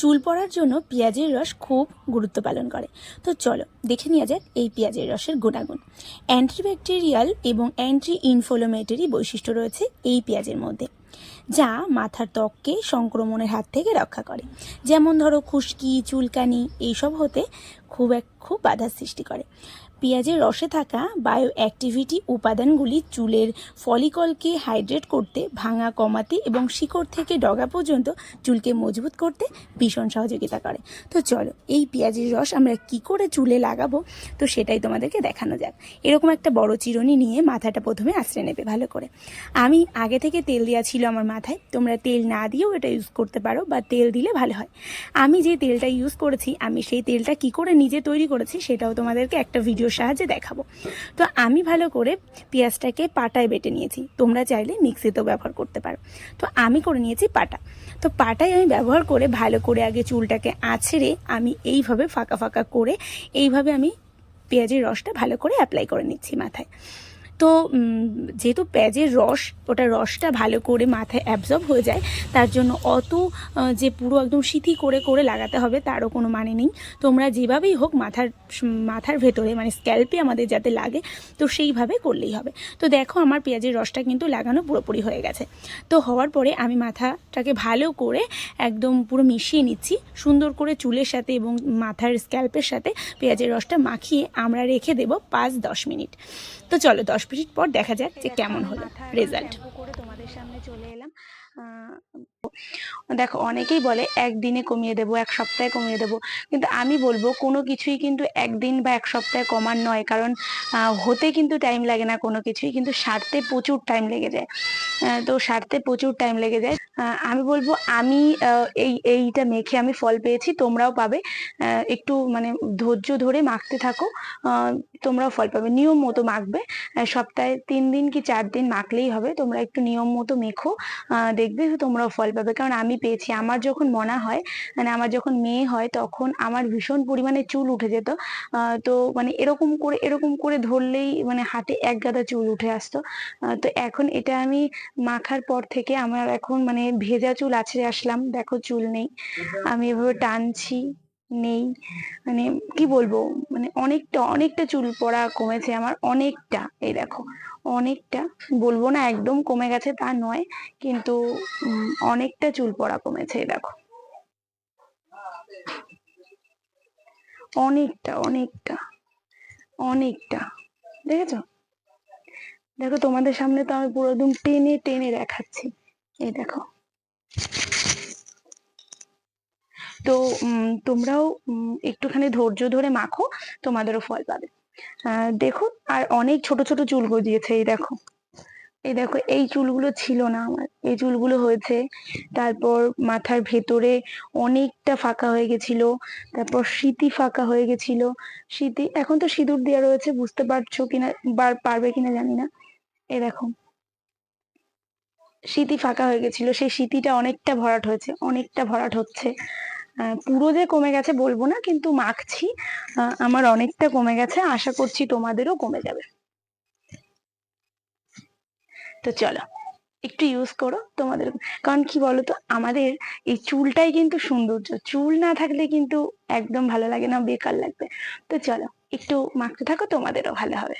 চুল পড়ার জন্য পেঁয়াজের রস খুব গুরুত্ব পালন করে। তো চলো, দেখে নেওয়া যাক এই পেঁয়াজের রসের গুণাগুণ। অ্যান্টিব্যাকটেরিয়াল এবং অ্যান্টি ইনফ্লোমেটরি বৈশিষ্ট্য রয়েছে এই পেঁয়াজের মধ্যে, যা মাথার ত্বককে সংক্রমণের হাত থেকে রক্ষা করে। যেমন ধরো খুশকি, চুলকানি, এইসব হতে খুব এক, খুব বাধার সৃষ্টি করে। পেঁয়াজের রসে থাকা বায়ো অ্যাক্টিভিটি উপাদানগুলি চুলের ফলিকলকে হাইড্রেট করতে, ভাঙা কমাতে এবং শিকড় থেকে ডগা পর্যন্ত চুলকে মজবুত করতে ভীষণ সহযোগিতা করে। তো চলো, এই পেঁয়াজের রস আমরা কি করে চুলে লাগাবো? তো সেটাই তোমাদেরকে দেখানো যাক। এরকম একটা বড় চিরুনি নিয়ে মাথাটা প্রথমে আশ্রয় নেবে ভালো করে। আমি আগে থেকে তেল দেওয়া ছিল আমার মাথায়। তোমরা তেল না দিয়েও এটা ইউজ করতে পারো, বা তেল দিলে ভালো হয়। আমি যে তেলটা ইউজ করেছি, আমি সেই তেলটা কি করে নিজে তৈরি করেছি, সেটাও তোমাদেরকে একটা ভিডিওর সাহায্যে দেখাবো। তো আমি ভালো করে পেঁয়াজটাকে পাটায় বেটে নিয়েছি। তোমরা চাইলে মিক্সিতেও ব্যবহার করতে পারো। তো আমি করে নিয়েছি পাটা। তো পাটায় আমি ব্যবহার করে ভালো করে আগে চুলটাকে আছড়ে আমি এইভাবে ফাঁকা ফাঁকা করে এইভাবে আমি পেঁয়াজের রসটা ভালো করে অ্যাপ্লাই করে নিচ্ছি মাথায়। তো যেহেতু পেঁয়াজের রস, ওটা রসটা ভালো করে মাথায় অ্যাবজর্ব হয়ে যায়, তার জন্য অত যে পুরো একদম সিথি করে করে লাগাতে হবে তারও কোনো মানে নেই। তোমরা যেভাবেই হোক মাথার মাথার ভেতরে মানে স্ক্যাল্পে আমাদের যাতে লাগে, তো সেইভাবে করলেই হবে। তো দেখো আমার পেঁয়াজের রসটা কিন্তু লাগানো পুরোপুরি হয়ে গেছে। তো হওয়ার পরে আমি মাথাটাকে ভালো করে একদম পুরো মিশিয়ে নিচ্ছি, সুন্দর করে চুলের সাথে এবং মাথার স্ক্যাল্পের সাথে পেঁয়াজের রসটা মাখিয়ে আমরা রেখে দেবো পাঁচ দশ মিনিট। তো চলো দশ মিনিট পর দেখা যাক যে কেমন হলো রেজাল্ট সামনে চলে এলাম। দেখো অনেকেই বলে একদিনে কমিয়ে দেবো, এক সপ্তাহে কমিয়ে দেবো। কিন্তু আমি বলব কোনো কিছুই কিন্তু একদিন বা এক সপ্তাহে কমার নয়। কারণ হতে কিন্তু টাইম লাগে না কোনো কিছুই। কিন্তু সারতে প্রচুর টাইম লেগে যায়। তো সারতে প্রচুর টাইম লেগে যায়। আমি বলব আমি এই, এইটা মেখে আমি ফল পেয়েছি, তোমরাও পাবে। একটু মানে ধৈর্য ধরে মাখতে থাকো। তোমরাও ফল পাবে। নিয়ম মতো মাখবে। সপ্তাহে তিন দিন কি চার দিন মাখলেই হবে। তোমরা একটু নিয়ম মতো মেখো দেখবে তোমরাও ফল পাবে। কারণ আমি পেয়েছি, আমার যখন মনা হয় মানে আমার যখন মেয়ে হয়, তখন আমার ভীষণ পরিমাণে চুল উঠে যেত। তো মানে এরকম করে এরকম করে ধরলেই মানে হাতে এক গাদা চুল উঠে আসতো। তো এখন এটা আমি মাখার পর থেকে আমার এখন মানে ভেজা চুল আছড়ে আসলাম। দেখো চুল নেই। আমি এভাবে টানছি। নেই। মানে কি বলব? মানে অনেকটা অনেকটা চুল পড়া কমেছে আমার, অনেকটা, এই দেখো। অনেকটা, বলব না একদম কমে গেছে তা নয়, কিন্তু অনেকটা চুল পড়া কমেছে, এই দেখো। অনেকটা অনেকটা অনেকটা, দেখেছ? দেখো তোমাদের সামনে তো আমি পুরো একদম টেনে টেনে দেখাচ্ছি, এই দেখো। তো তোমরাও একটুখানি ধৈর্য ধরে মাখো, তোমাদেরও ফল পাবে। দেখো, আর অনেক ছোট ছোট চুল গজিয়েছে, এই দেখো। এই দেখো, এই চুলগুলো ছিল না আমার। এই চুলগুলো হয়েছে, তারপর মাথার ভেতরে অনেকটা ফাঁকা হয়ে গেছিল, তারপর স্মৃতি ফাঁকা হয়ে গেছিল। স্মৃতি এখন তো সিঁদুর দেওয়া রয়েছে, বুঝতে পারছ কিনা পারবে কিনা জানি না। এই দেখো। স্মৃতি ফাঁকা হয়ে গেছিল, সেই স্মৃতিটা অনেকটা ভরাট হয়েছে, অনেকটা ভরাট হচ্ছে। পুরো যে কমে গেছে বলব না, কিন্তু মাখছি। আমার অনেকটা কমে গেছে, আশা করছি তোমাদেরও কমে যাবে। তো চলো, একটু ইউজ করো তোমাদের। কারণ কি বলতো, আমাদের এই চুলটাই কিন্তু সৌন্দর্য। চুল না থাকলে কিন্তু একদম ভালো লাগে না, বেকার লাগবে। তো চলো, একটু মাখতে থাকো, তোমাদেরও ভালো হবে।